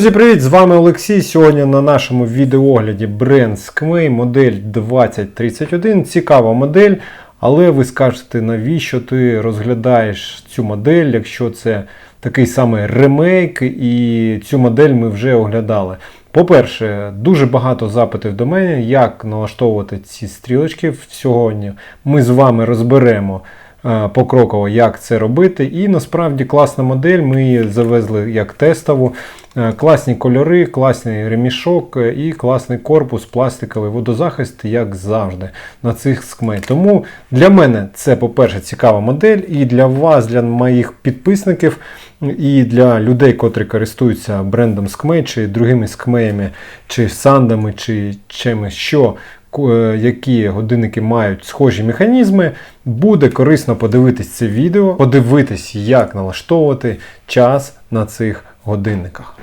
Друзі, привіт! З вами Олексій. Сьогодні на нашому відеоогляді бренд Skmei модель 2031. Цікава модель, але ви скажете, навіщо ти розглядаєш цю модель, якщо це такий самий ремейк, і цю модель ми вже оглядали. По-перше, дуже багато запитів до мене, як налаштовувати ці стрілочки. Сьогодні ми з вами розберемо покроково, як це робити. І насправді класна модель. Ми її завезли як тестову. Е, Класні кольори, класний ремішок е, і класний корпус, пластиковий водозахист, як завжди, на цих скмей. Тому для мене це, по-перше, цікава модель, і для вас, для моїх підписників, і для людей, котрі користуються брендом скмей, чи другими скмеями, чи сандами, чи чимось, що е, які годинники мають схожі механізми, буде корисно подивитись це відео, подивитись, як налаштовувати час на цих годинниках.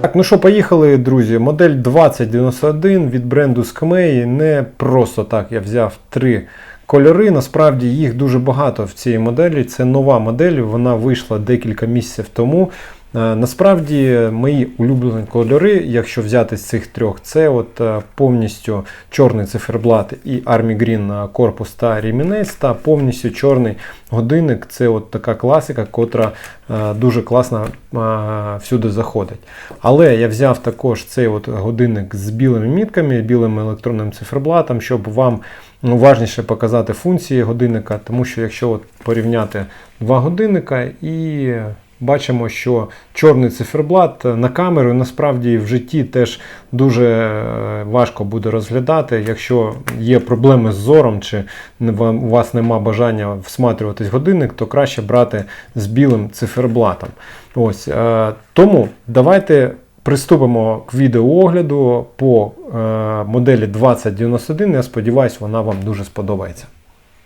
Так, ну що, поїхали, друзі. Модель 2091 від бренду Skmei. Не просто так я взяв три кольори. Насправді їх дуже багато в цій моделі. Це нова модель, вона вийшла декілька місяців тому. Е, Насправді мої улюблені кольори, якщо взяти з цих трьох, це от е, повністю чорний циферблат і Army Green е, корпус та ремінець, та повністю чорний годинник. Це от така класика, котра дуже класно всюди заходить. Але я взяв також цей от годинник з білими мітками, білим електронним циферблатом, щоб вам ну, уважніше показати функції годинника, тому що якщо от порівняти два годинника і бачимо, що чорний циферблат на камеру насправді в житті теж дуже е, важко буде розглядати. Якщо є проблеми з зором, чи у вас нема бажання всматрюватись годинник, то краще брати з білим циферблатом. Ось, е, тому давайте приступимо к відеоогляду по е, моделі 2091. Я сподіваюся, вона вам дуже сподобається.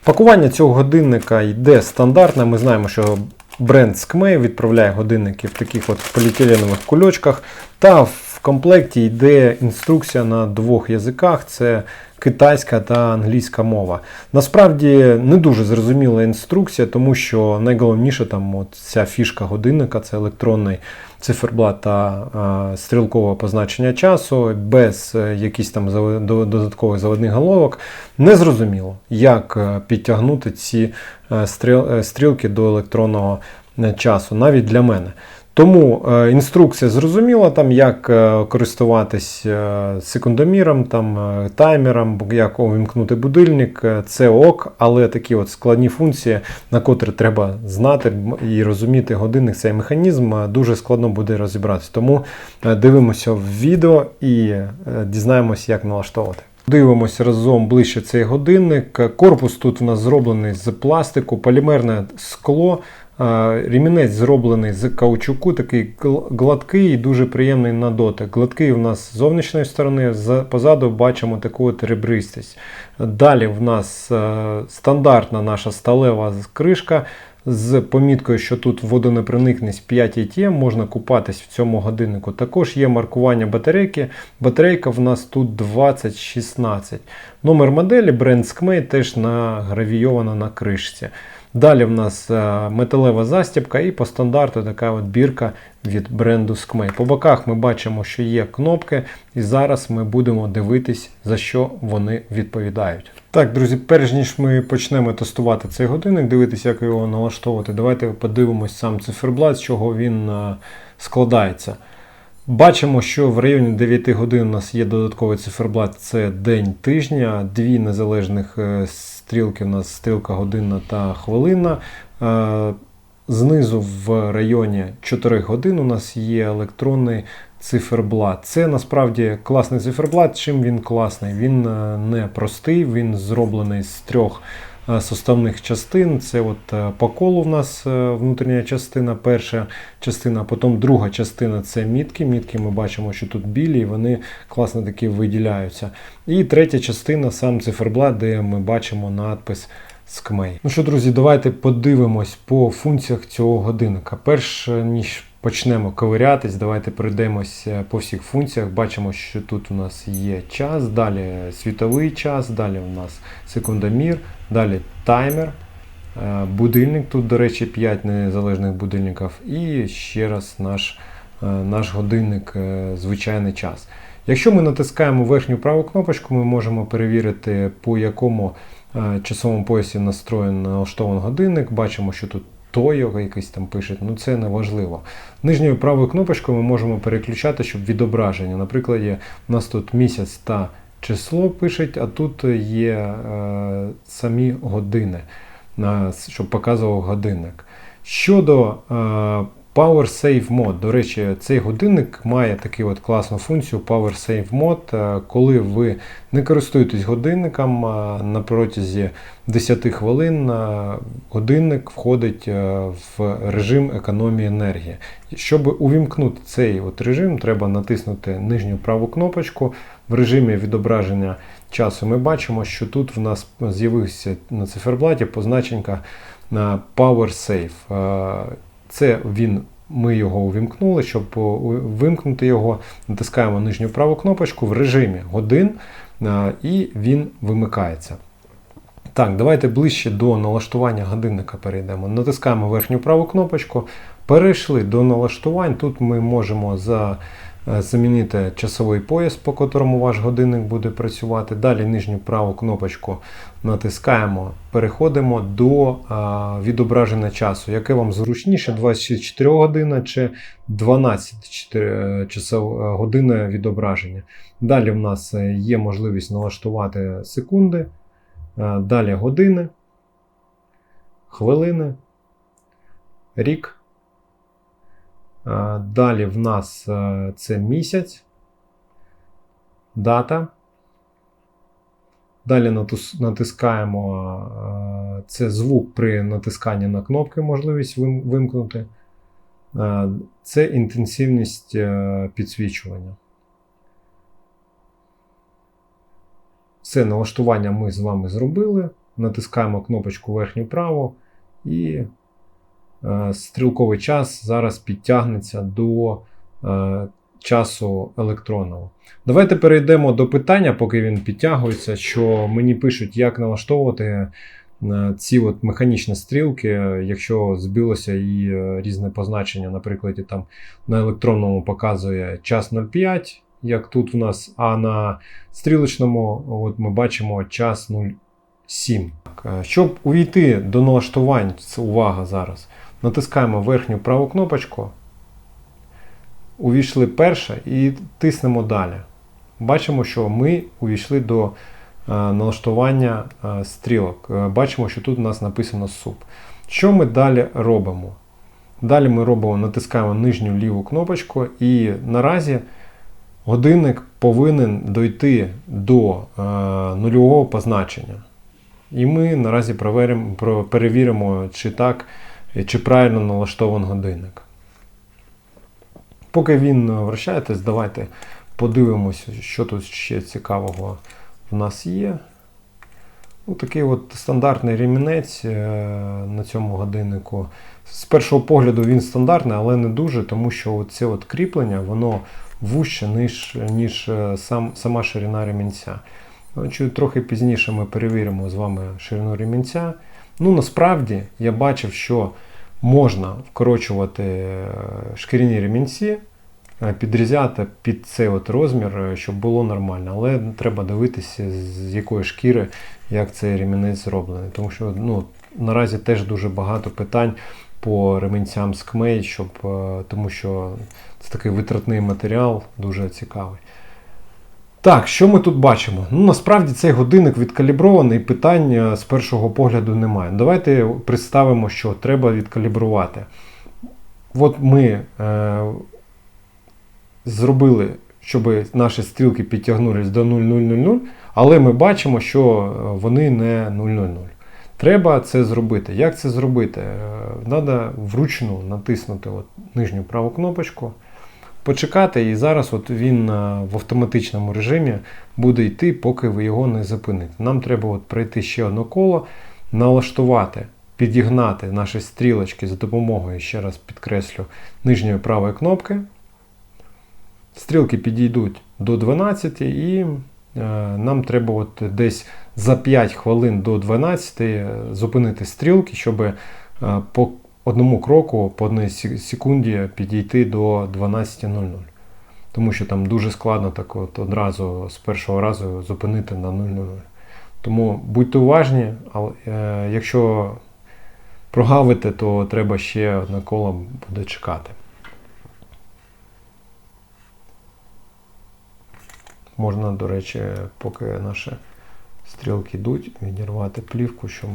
Пакування цього годинника йде стандартне. Ми знаємо, що бренд Скмей відправляє годинники в таких от поліетиленових кульочках. Та в комплекті йде інструкція на двох язиках: це китайська та англійська мова. Насправді не дуже зрозуміла інструкція, тому що найголовніше там от ця фішка годинника це електронний циферблат та е, стрілкове позначення часу, без е, якихось там зав- додаткових заводних головок. Не зрозуміло, як е, підтягнути ці е, стріл, стрілки до електронного часу, навіть для мене. Тому е, інструкція зрозуміла, там, як е, користуватись е, секундоміром, там, таймером, як увімкнути будильник, це ок, але такі от складні функції, на котрі треба знати і розуміти годинник, цей механізм, дуже складно буде розібратися. Тому дивимося в відео і дізнаємось, як налаштовувати. Дивимося разом ближче цей годинник. Корпус тут у нас зроблений з пластику, полімерне скло. Ремінець зроблений з каучуку, такий гладкий і дуже приємний на дотик. Гладкий у нас з зовнішньої сторони, позаду бачимо таку от ребристість. Далі в нас е, стандартна наша сталева кришка з поміткою, що тут водонепроникність 5 ATM, можна купатись в цьому годиннику. Також є маркування батарейки. Батарейка в нас тут 2016. Номер моделі бренд Skmei теж награвійована на кришці. Далі в нас е, металева застібка і по стандарту така от бірка від бренду Skmei. По боках ми бачимо, що є кнопки, і зараз ми будемо дивитись, за що вони відповідають. Так, друзі, перш ніж ми почнемо тестувати цей годинник, дивитися, як його налаштовувати, давайте подивимось сам циферблат, з чого він е, складається. Бачимо, що в районі 9 годин у нас є додатковий циферблат, це день тижня, дві незалежних е, стрілки, у нас стрілка годинна та хвилина. Е, Знизу в районі 4 годин у нас є електронний циферблат. Це насправді класний циферблат. Чим він класний? Він е, не простий, він зроблений з трьох е, составних частин. Це от е, по колу в нас е, внутрішня частина, перша частина, потім друга частина це мітки. Мітки ми бачимо, що тут білі, і вони класно такі виділяються. І третя частина сам циферблат, де ми бачимо надпис Skmei. Ну що, друзі, давайте подивимось по функціях цього годинника. Перш ніж почнемо ковирятись, давайте пройдемось е, по всіх функціях. Бачимо, що тут у нас є час, далі світовий час, далі у нас секундомір, далі таймер. Е, Будильник, тут, до речі, 5 незалежних будильників. І ще раз наш, е, наш годинник, звичайний час. Якщо ми натискаємо верхню праву кнопочку, ми можемо перевірити, по якому часовому поясі настроєн налаштований годинник. Бачимо, що тут той якийсь там пише, ну це не важливо. Нижньою правою кнопочкою ми можемо переключати, щоб відображення. Наприклад, є, у нас тут місяць та число пишуть, а тут є е, самі години, щоб показував годинник. Щодо е, Power Save Mode, до речі, цей годинник має таку от класну функцію Power Save Mode, е, коли ви не користуєтесь годинником на протязі 10 хвилин, е, годинник входить е, в режим економії енергії. Щоб увімкнути цей от режим, треба натиснути нижню праву кнопочку. В режимі відображення часу ми бачимо, що тут в нас з'явився на циферблаті позначенька Power Save. Е, Це він, ми його увімкнули. Щоб вимкнути його, натискаємо нижню праву кнопочку в режимі годин е, і він вимикається. Так, давайте ближче до налаштування годинника перейдемо. Натискаємо верхню праву кнопочку. Перейшли до налаштувань. Тут ми можемо за, е, замінити часовий пояс, по котрому ваш годинник буде працювати. Далі нижню праву кнопочку натискаємо, переходимо до а, відображення часу. Яке вам зручніше, 24 година чи 12 часов, е, години відображення. Далі в нас е, є можливість налаштувати секунди. Е, Далі години, хвилини, рік. Е, Далі в нас е, це місяць, дата. Далі натискаємо е, це звук при натисканні на кнопки, можливість вимкнути. Це інтенсивність підсвічування. Все налаштування ми з вами зробили. Натискаємо кнопочку верхню право і стрілковий час зараз підтягнеться до е, часу електронного. Давайте перейдемо до питання, поки він підтягується, що мені пишуть, як налаштовувати е, ці от механічні стрілки, е, якщо збилося і е, різне позначення, наприклад, там на електронному показує час 05, як тут у нас, а на стрілочному от ми бачимо час 07. Е, Щоб увійти до налаштувань, увага зараз, натискаємо верхню праву кнопочку, увійшли перше і тиснемо далі. Бачимо, що ми увійшли до е, налаштування е, стрілок. Е, Бачимо, що тут у нас написано суп. Що ми далі робимо? Далі ми робимо, натискаємо нижню ліву кнопочку, і наразі годинник повинен дойти до е, нульового позначення. І ми наразі проверимо, перевіримо, чи так, чи правильно налаштований годинник. Поки він е, вращається, давайте подивимося, що тут ще цікавого в нас є. Ну, такий от стандартний ремінець е, на цьому годиннику. З першого погляду він стандартний, але не дуже, тому що це кріплення воно вужче, ніж, ніж е, сам, сама ширина ремінця. Трохи пізніше ми перевіримо з вами ширину ремінця. Ну, насправді я бачив, що можна вкорочувати е, шкіряні ремінці, е, підрізати під цей от розмір, е, щоб було нормально. Але треба дивитися, з якої шкіри, як цей ремінець зроблений. Тому що ну, наразі теж дуже багато питань по ремінцям з КМЕЙ, щоб, тому що це такий витратний матеріал, дуже цікавий. Так, що ми тут бачимо? Ну, насправді цей годинник відкалібрований, питань е, з першого погляду немає. Давайте представимо, що треба відкалібрувати. От ми е, зробили, щоб наші стрілки підтягнулись до 0000, але ми бачимо, що е, вони не 000. Треба це зробити. Як це зробити? Треба вручну натиснути от нижню праву кнопочку, почекати, і зараз от він е, в автоматичному режимі буде йти, поки ви його не зупините. Нам треба от пройти ще одне коло, налаштувати, підігнати наші стрілочки за допомогою, ще раз підкреслю, нижньої правої кнопки. Стрілки підійдуть до 12 і е, нам треба от десь за 5 хвилин до 12 е, зупинити стрілки, щоб одному кроку, по одній секунді підійти до 12.00. Тому що там дуже складно так от одразу з першого разу зупинити на 0.00. Тому будьте уважні, але е, якщо прогавите, то треба ще одне коло буде чекати. Можна, до речі, поки наші стрілки йдуть, відірвати плівку, щоб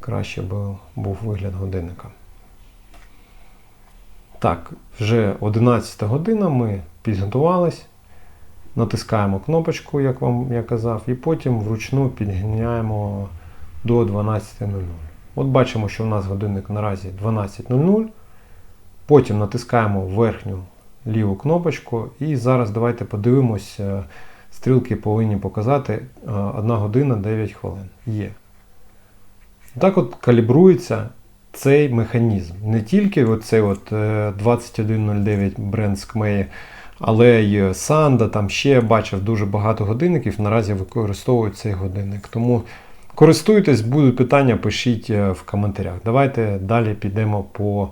краще був, був вигляд годинника. Так, вже 11 година ми підготувались, натискаємо кнопочку, як вам я казав, і потім вручну підганяємо до 12.00. От бачимо, що у нас годинник наразі 12.00. Потім натискаємо верхню ліву кнопочку. І зараз давайте подивимось. е, Стрілки повинні показати е, 1 година 9 хвилин. Є. Так от калібрується цей механізм. Не тільки оцей от е, 2109 бренд Скмеї, але й Санда, там ще бачив дуже багато годинників, наразі використовують цей годинник. Тому користуйтесь, будуть питання, пишіть е, в коментарях. Давайте далі підемо по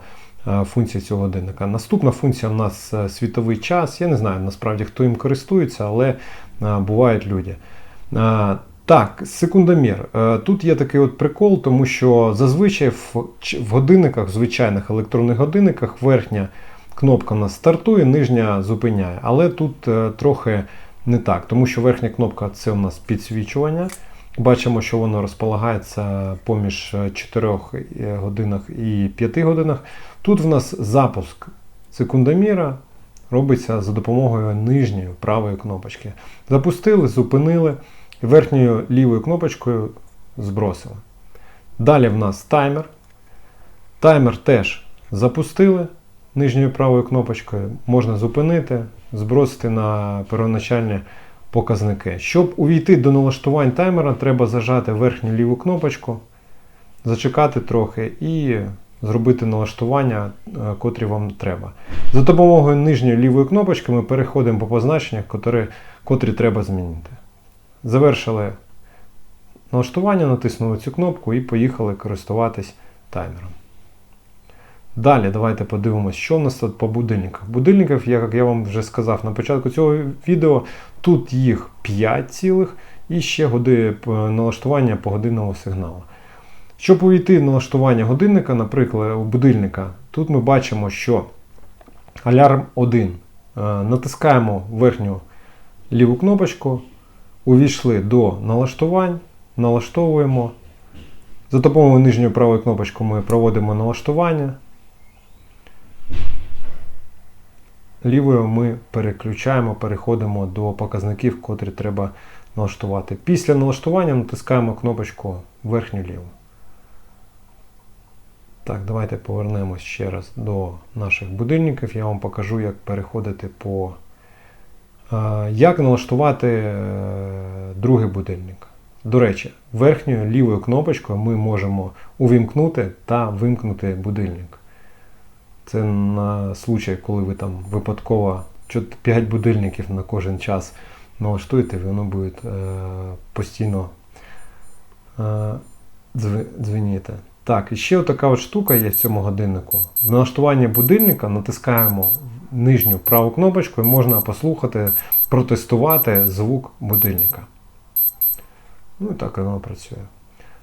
е, функції цього годинника. Наступна функція у нас е, світовий час. Я не знаю насправді, хто їм користується, але е, бувають люди. Е, Так, секундомір. Е, Тут є такий от прикол, тому що зазвичай в, ч- в годинниках, звичайних електронних годинниках, верхня кнопка нас стартує, нижня зупиняє. Але тут е, трохи не так, тому що верхня кнопка це у нас підсвічування. Бачимо, що воно розполагається поміж 4 годинах і 5 годинах. Тут в нас запуск секундоміра робиться за допомогою нижньої правої кнопочки. Запустили, зупинили, верхньою лівою кнопочкою збросили. Далі в нас таймер. Таймер теж запустили нижньою правою кнопочкою. Можна зупинити, збросити на первоначальні показники. Щоб увійти до налаштувань таймера, треба зажати верхню ліву кнопочку, зачекати трохи і зробити налаштування, е, котрі вам треба. За допомогою нижньої лівої кнопочки ми переходимо по позначеннях, котрі, котрі треба змінити. Завершили налаштування, натиснули цю кнопку і поїхали користуватись таймером. Далі давайте подивимося, що в нас тут по будильниках. Будильників, як я вам вже сказав на початку цього відео, тут їх 5 цілих і ще годи налаштування погодинного сигналу. Щоб увійти в налаштування годинника, наприклад, у будильника, тут ми бачимо, що алярм 1. Е, Натискаємо верхню ліву кнопочку, увійшли до налаштувань, налаштовуємо. За допомогою нижньої правої кнопочки ми проводимо налаштування. Лівою ми переключаємо, переходимо до показників, котрі треба налаштувати. Після налаштування натискаємо кнопочку верхню ліву. Так, давайте повернемось ще раз до наших будильників. Я вам покажу, як переходити по. Як налаштувати е, другий будильник. До речі, верхньою лівою кнопочкою ми можемо увімкнути та вимкнути будильник. Це на случай, коли ви там випадково 5 будильників на кожен час налаштуєте, воно буде е, постійно е, дзвеніти. Так, і ще така от штука є в цьому годиннику. В налаштуванні будильника натискаємо нижню праву кнопочку і можна послухати, протестувати звук будильника. Ну і так воно працює.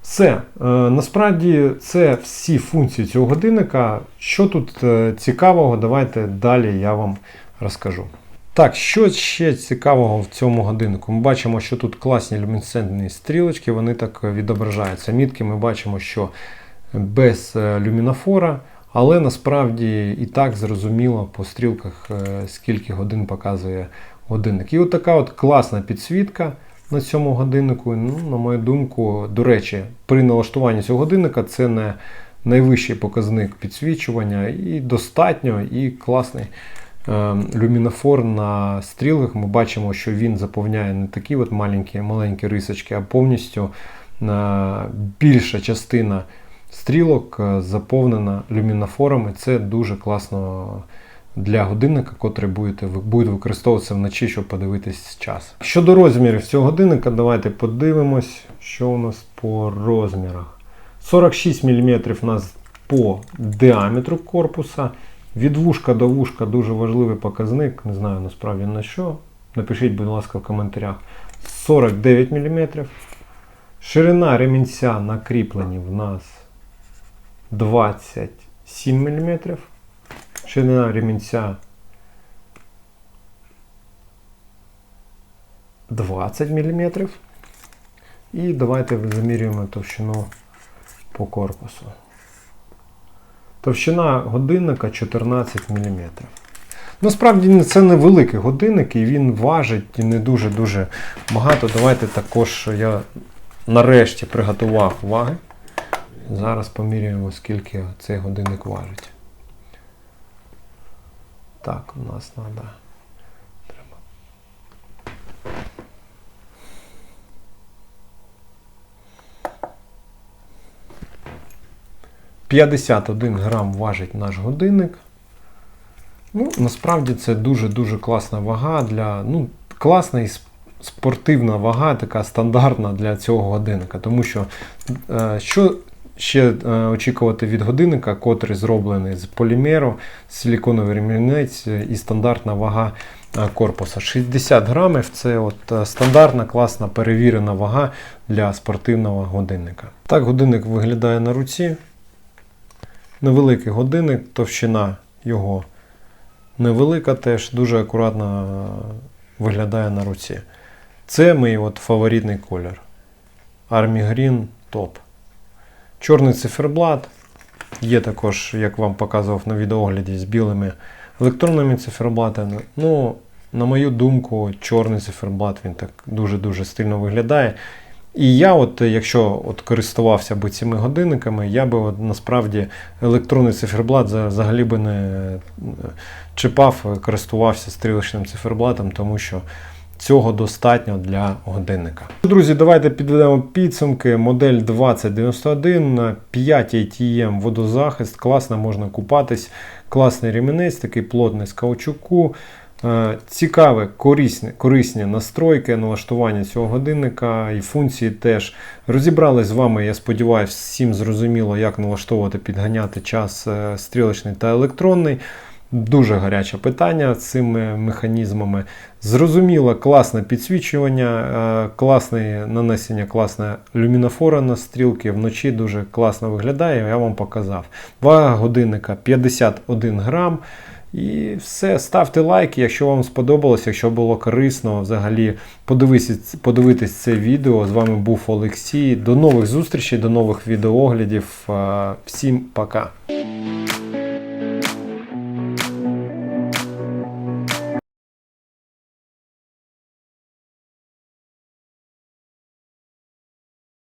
Все. Е, насправді це всі функції цього годинника. Що тут е, цікавого, давайте далі я вам розкажу. Так, що ще цікавого в цьому годиннику? Ми бачимо, що тут класні люмінесцентні стрілочки, вони так відображаються. Мітки ми бачимо, що без е, люмінофора, але насправді і так зрозуміло по стрілках, е, скільки годин показує годинник. І от така от класна підсвітка на цьому годиннику. Ну, на мою думку, до речі, при налаштуванні цього годинника це не найвищий показник підсвічування, і достатньо, і класний е, люмінофор на стрілках. Ми бачимо, що він заповняє не такі от маленькі, маленькі рисочки, а повністю е, більша частина стрілок е, заповнена люмінофорами. Це дуже класно для годинника, котрий будете, ви- буде використовуватися вночі, щоб подивитись час. Щодо розмірів цього годинника, давайте подивимось, що у нас по розмірах. 46 мм у нас по діаметру корпуса. Від вушка до вушка дуже важливий показник. Не знаю насправді на що. Напишіть, будь ласка, в коментарях. 49 мм. Ширина ремінця на кріпленні в нас 27 мм. Ширина ремінця 20 мм. І давайте замірюємо товщину по корпусу. Товщина годинника 14 мм. Насправді це невеликий годинник і він важить не дуже-дуже багато. Давайте також я нарешті приготував ваги. Зараз поміряємо, скільки цей годинник важить. Так, у нас треба. Треба. «51 грам важить наш годинник. Ну, насправді це дуже-дуже класна вага для. Ну, класна і спортивна вага, така стандартна для цього годинника. Тому що е, що ще е, очікувати від годинника, котрий зроблений з полімеру, силіконовий ремінець і стандартна вага е, корпуса. 60 грамів це от е, стандартна, класна, перевірена вага для спортивного годинника. Так годинник виглядає на руці. Невеликий годинник, товщина його невелика теж, дуже акуратно виглядає на руці. Це мій от фаворитний колір. Army Green топ. Чорний циферблат. Є також, як вам показував на відеогляді, з білими електронними циферблатами. Ну, на мою думку, чорний циферблат він так дуже-дуже стильно виглядає. І я, от, якщо от користувався би цими годинниками, я би от, насправді електронний циферблат взагалі би не е, чіпав, користувався стрілочним циферблатом, тому що цього достатньо для годинника. Друзі, давайте підведемо підсумки. Модель 2091 на 5 ATM водозахист. Класно можна купатись. Класний ремінець, такий плотний з каучуку. Е, Цікаве, корисні, корисні настройки, налаштування цього годинника і функції теж. Розібрали з вами, я сподіваюся, всім зрозуміло, як налаштовувати, підганяти час е, стрілочний та електронний. Дуже гаряче питання цими механізмами. Зрозуміло, класне підсвічування, е, класне нанесення, класна люмінофора на стрілки. Вночі дуже класно виглядає, я вам показав. Вага годинника 51 грам. І все, ставте лайки, якщо вам сподобалось, якщо було корисно, взагалі подивитись, подивитись це відео. З вами був Олексій. До нових зустрічей, до нових відеоглядів. Е, Всім пока.